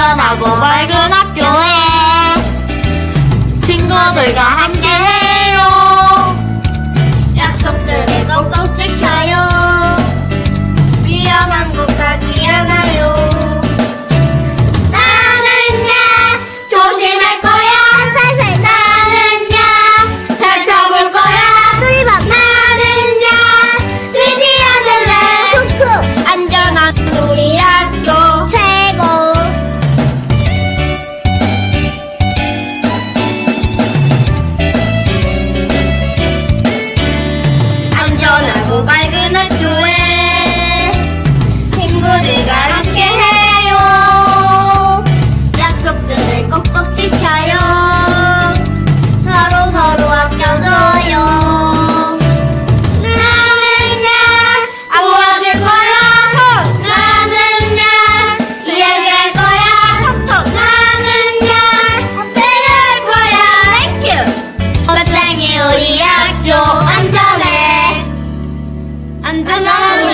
안전하고 밝은 학교에 친구들과 함께 밝은 학교에 친구들과 함께 해요. 약속들을 꼭꼭 지켜요. 서로 서로 아껴줘요. 나는야 도와줄 거야. 손. 나는야 이야기할 거야. 나는야 배려할 거야. 땡큐. 마땅히 우리 학 교안